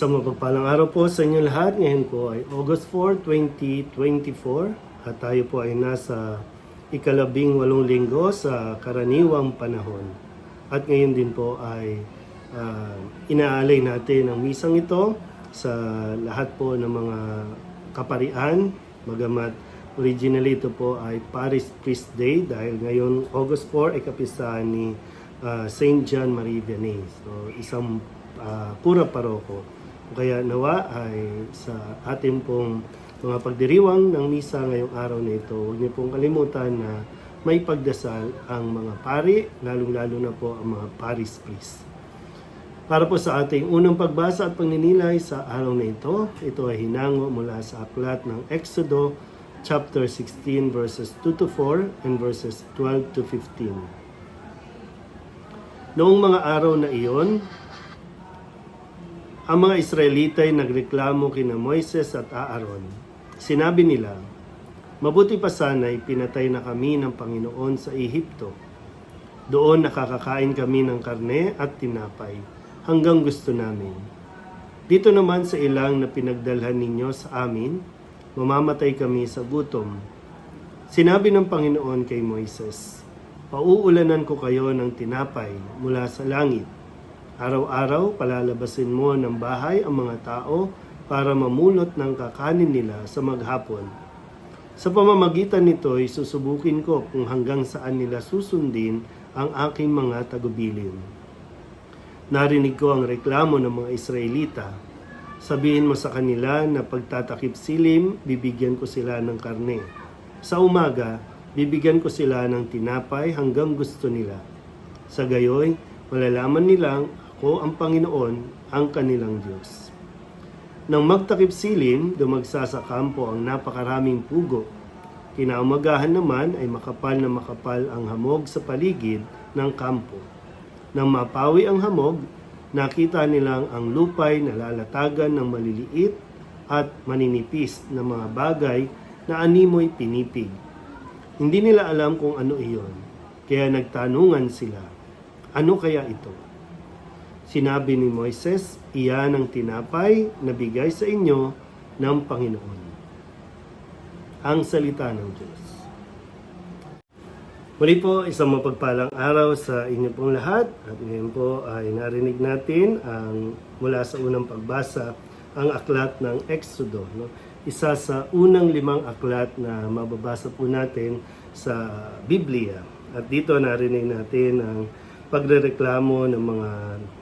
Isang mapagpalang araw po sa inyo lahat. Ngayon po ay August 4, 2024 at tayo po ay nasa ikalabing walong linggo sa karaniwang panahon. At ngayon din po ay ah, inaalay natin ang misang ito sa lahat po ng mga kaparian, magamat originally ito po ay Paris Priest Day dahil ngayon August 4 ay kapisahan ni ah, Saint John Marie Vianney. So isang ah, pura paroko. Kaya nawa ay sa ating pong mga pagdiriwang ng misa ngayong araw na ito, huwag niyo pong kalimutan na may pagdasal ang mga pari, lalong-lalo na po ang mga paris priest. Para po sa ating unang pagbasa at pagninilay sa araw na ito, ito ay hinango mula sa aklat ng Exodo chapter 16 verses 2 to 4 and verses 12 to 15. Noong mga araw na iyon, ang mga Israelita ay nagreklamo kina Moises at Aaron. Sinabi nila, Mabuti pa sana'y pinatay na kami ng Panginoon sa Ehipto. Doon nakakakain kami ng karne at tinapay hanggang gusto namin. Dito naman sa ilang na pinagdalhan ninyo sa amin, mamamatay kami sa gutom. Sinabi ng Panginoon kay Moises, Pauulanan ko kayo ng tinapay mula sa langit. Araw-araw palalabasin mo ng bahay ang mga tao para mamulot ng kakanin nila sa maghapon. Sa pamamagitan nito susubukin ko kung hanggang saan nila susundin ang aking mga tagubilin. Narinig ko ang reklamo ng mga Israelita. Sabihin mo sa kanila na pagtatakip silim, bibigyan ko sila ng karne. Sa umaga, bibigyan ko sila ng tinapay hanggang gusto nila. Sa gayoy, malalaman nilang ako ang Panginoon, ang kanilang Diyos. Nang magtakip silim, dumagsa sa kampo ang napakaraming pugo. Kinaumagahan naman ay makapal na makapal ang hamog sa paligid ng kampo. Nang mapawi ang hamog, nakita nilang ang lupay na lalatagan ng maliliit at maninipis na mga bagay na animoy pinipig. Hindi nila alam kung ano iyon, kaya nagtanungan sila, ano kaya ito? Sinabi ni Moises, iyan ang tinapay na bigay sa inyo ng Panginoon. Ang salita ng Diyos. Muli po, isang mapagpalang araw sa inyo pong lahat. At ngayon po ay narinig natin ang mula sa unang pagbasa ang aklat ng Exodo. No? Isa sa unang limang aklat na mababasa po natin sa Biblia. At dito narinig natin ang pagrereklamo ng mga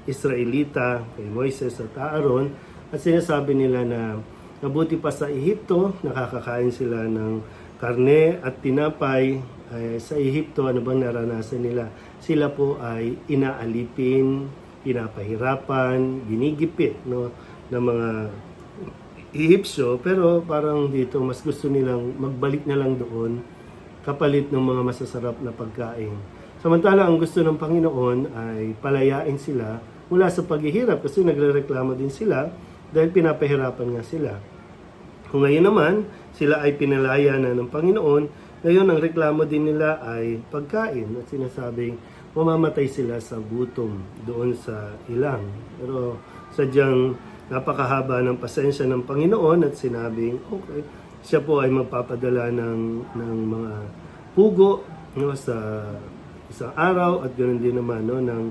Israelita kay Moises at Aaron at sinasabi nila na mabuti pa sa Ehipto, nakakakain sila ng karne at tinapay ay sa Ehipto, ano bang naranasan nila? Sila po ay inaalipin, pinapahirapan, ginigipit no, ng mga Ehipsyo, pero parang dito mas gusto nilang magbalik na lang doon kapalit ng mga masasarap na pagkain. Samantala, ang gusto ng Panginoon ay palayain sila mula sa paghihirap kasi nagrereklamo din sila dahil pinapahirapan nga sila. Kung ngayon naman, sila ay pinalaya na ng Panginoon, ngayon ang reklamo din nila ay pagkain at sinasabing mamamatay sila sa gutom doon sa ilang. Pero sadyang napakahaba ng pasensya ng Panginoon at sinabing, okay, siya po ay magpapadala ng, ng mga pugo no, sa isang araw at ganoon din naman no, ng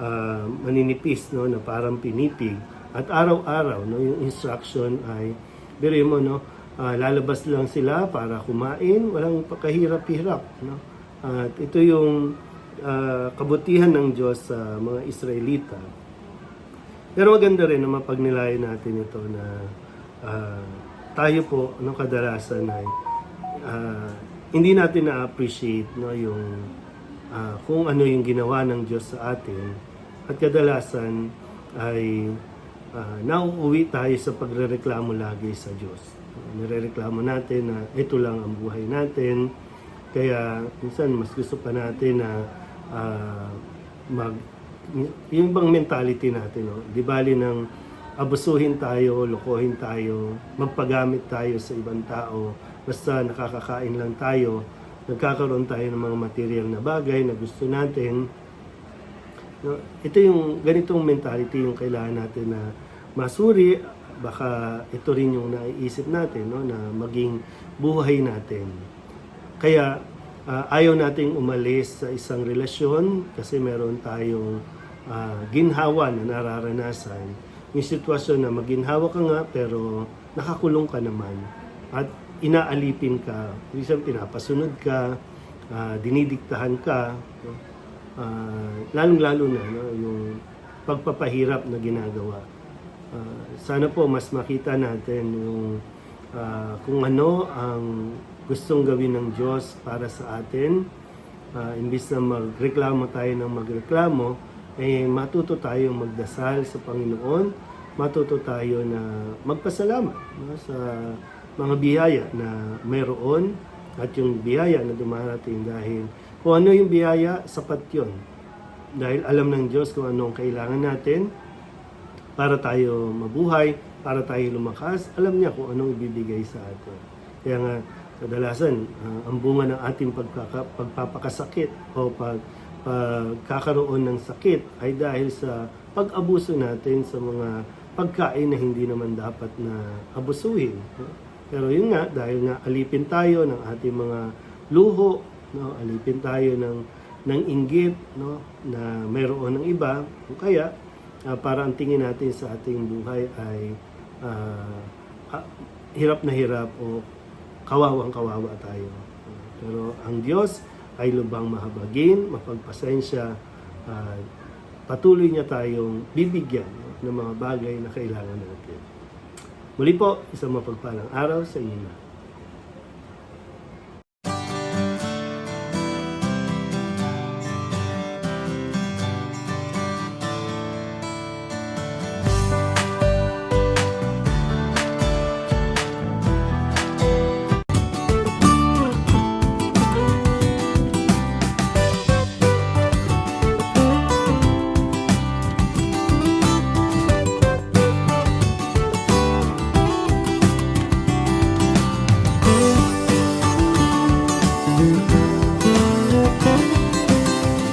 ah, maninipis no, na parang pinipig. At araw-araw, no, yung instruction ay, biro mo, no, ah, lalabas lang sila para kumain, walang pakahirap-hirap. No? At ito yung ah, kabutihan ng Diyos sa mga Israelita. Pero maganda rin na mapagnilayan natin ito na ah, tayo po, no, kadalasan ay ah, hindi natin na-appreciate no, yung ah, kung ano yung ginawa ng Diyos sa atin at kadalasan ay ah, nauuwi tayo sa pagrereklamo lagi sa Diyos. Nirereklamo natin na ito lang ang buhay natin. Kaya minsan mas gusto pa natin na ah, mag yung bang mentality natin, no? di bali ng abusuhin tayo, lokohin tayo, magpagamit tayo sa ibang tao, basta nakakakain lang tayo, nagkakaroon tayo ng mga material na bagay na gusto natin. No, ito yung ganitong mentality yung kailangan natin na masuri, baka ito rin yung naiisip natin no, na maging buhay natin. Kaya ah, ayaw nating umalis sa isang relasyon kasi meron tayong ah, ginhawa na nararanasan. Yung sitwasyon na maginhawa ka nga pero nakakulong ka naman at inaalipin ka, isang pinapasunod ka, ah, dinidiktahan ka, no? Ah, lalong-lalo na no, yung pagpapahirap na ginagawa. Ah, sana po mas makita natin yung ah, kung ano ang gustong gawin ng Diyos para sa atin. Ah, imbis na magreklamo tayo ng magreklamo, eh matuto tayong magdasal sa Panginoon, matuto tayo na magpasalamat no, sa mga biyaya na mayroon at yung biyaya na dumarating dahil kung ano yung biyaya, sapat yun. Dahil alam ng Diyos kung anong kailangan natin, para tayo mabuhay, para tayo lumakas, alam niya kung anong ibibigay sa atin. Kaya nga, kadalasan, ah, ang bunga ng ating pagkaka, pagpapakasakit o pag, pagkakaroon ng sakit ay dahil sa pag-abuso natin sa mga pagkain na hindi naman dapat na abusuhin. Pero yun nga, dahil nga alipin tayo ng ating mga luho, no? alipin tayo ng, ng inggit no? na mayroon ng iba, kaya Ah, para ang tingin natin sa ating buhay ay ah, ah, hirap na hirap o kawawang kawawa tayo. Pero ang Diyos ay lubang mahabagin, mapagpasensya, at patuloy niya tayong bibigyan ng mga bagay na kailangan natin. Muli po, isang mapagpalang araw sa inyo.